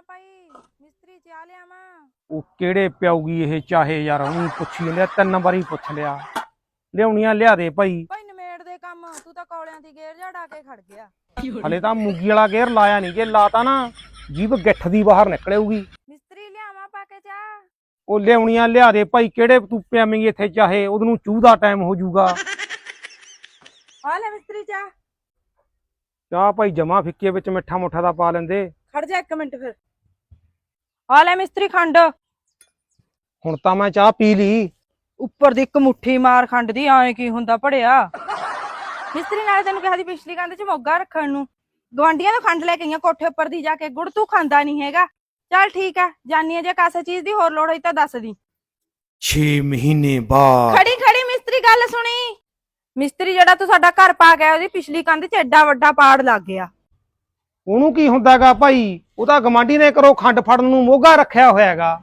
ਲਿਆਵਾਂ ਭਾਈ? ਮਿਸਤਰੀ ਚਾਹ ਲਿਆਵਾਂ। ਉਹ ਕਿਹੜੇ ਪਿਆਉਗੀ ਇਹ? ਚਾਹੇ ਯਾਰ ਉਹਨੂੰ ਪੁੱਛੀ ਜਾਂਦੇ ਆ, ਤਿੰਨ ਵਾਰੀ ਪੁੱਛ ਲਿਆ। ਲਿਆਉਣੀਆਂ ਲਿਆ ਦੇ ਭਾਈ। ਭਾਈ ਨਿਮੇੜ ਦੇ ਕੰਮ ਤੂੰ ਤਾਂ ਕੌਲਿਆਂ ਦੀ ਗੇਰ ਝਾੜਾ ਕੇ ਖੜ ਗਿਆ। ਹਲੇ ਤਾਂ ਮੂੰਗੀ ਵਾਲਾ ਗੇਰ ਲਾਇਆ ਨਹੀਂ ਜੇ ਲਾਤਾ ਨਾ ਜੀਭ ਗਿੱਠ ਦੀ ਬਾਹਰ ਨਿਕਲੇਊਗੀ। ਮਿਸਤਰੀ ਲਿਆਵਾਂ ਪਾ ਕੇ ਚਾਹ ਉਹ ਲਿਆਉਣੀਆਂ ਲਿਆ ਦੇ ਭਾਈ ਕਿਹੜੇ ਤੂੰ ਪਿਆਵੇਂਗੀ ਇੱਥੇ ਚਾਹੇ ਉਹਨੂੰ ਚੂਹ ਦਾ ਟਾਈਮ ਹੋ ਜਾਊਗਾ। ਆ ਲੈ ਮਿਸਤਰੀ ਚਾਹ। ਚਾਹ ਭਾਈ ਜਮਾ ਫਿੱਕੇ ਵਿੱਚ ਮਿੱਠਾ ਮੁੱਠਾ ਦਾ ਪਾ ਲੈਂਦੇ। ਖੜ ਜਾ ਇੱਕ ਮਿੰਟ ਫਿਰ। ਆ ਲੈ ਮਿਸਤਰੀ ਖੰਡ। ਹੁਣ ਤਾਂ ਮੈਂ ਚਾਹ ਪੀ ਲਈ। ਉੱਪਰ ਦੀ ਇੱਕ ਮੁੱਠੀ ਮਾਰ ਖੰਡ ਦੀ ਐਂ ਕੀ ਹੁੰਦਾ ਪੜਿਆ ਮਿਸਤਰੀ ਨਾਲੇ ਤੈਨੂੰ ਕਿਹਾ ਸੀ ਪਿਛਲੀ ਕੰਧ 'ਚ ਮੋਗਾ ਰੱਖਣ ਨੂੰ। ਗਵਾਂਡੀਆਂ ਤੋਂ ਖੰਡ ਲੈ ਕੇ ਆਈਆਂ ਕੋਠੇ ਉੱਪਰ ਦੀ ਜਾ ਕੇ। ਗੁੜ ਤੂੰ ਖਾਂਦਾ ਨਹੀਂ ਹੈਗਾ। ਚੱਲ ਠੀਕ ਆ ਜਾਨੀ ਆ ਜੇ ਕਾਸੇ ਚੀਜ਼ ਦੀ ਹੋਰ ਲੋੜ ਹੋਈ ਤਾਂ ਦੱਸ ਦੀ। 6 ਮਹੀਨੇ ਬਾਅਦ। ਖੜੀ ਖੜੀ ਮਿਸਤਰੀ ਗੱਲ ਸੁਣੀ। ਮਿਸਤਰੀ ਜਿਹੜਾ ਤੂੰ ਸਾਡਾ ਘਰ ਪਾ ਗਿਆ ਉਹਦੀ ਪਿਛਲੀ ਕੰਧ 'ਚ ਐਡਾ ਵੱਡਾ ਪਾੜ ਲੱਗ ਗਿਆ। ਉਹਨੂੰ ਕੀ ਹੁੰਦਾਗਾ ਭਾਈ? ਉਹਦਾ ਗਮਾਂਡੀ ਨੇ ਕਰੋ ਖੰਡ ਫੜਨ ਨੂੰ ਮੋਗਾ ਰੱਖਿਆ ਹੋਇਆ ਹੋਇਆਗਾ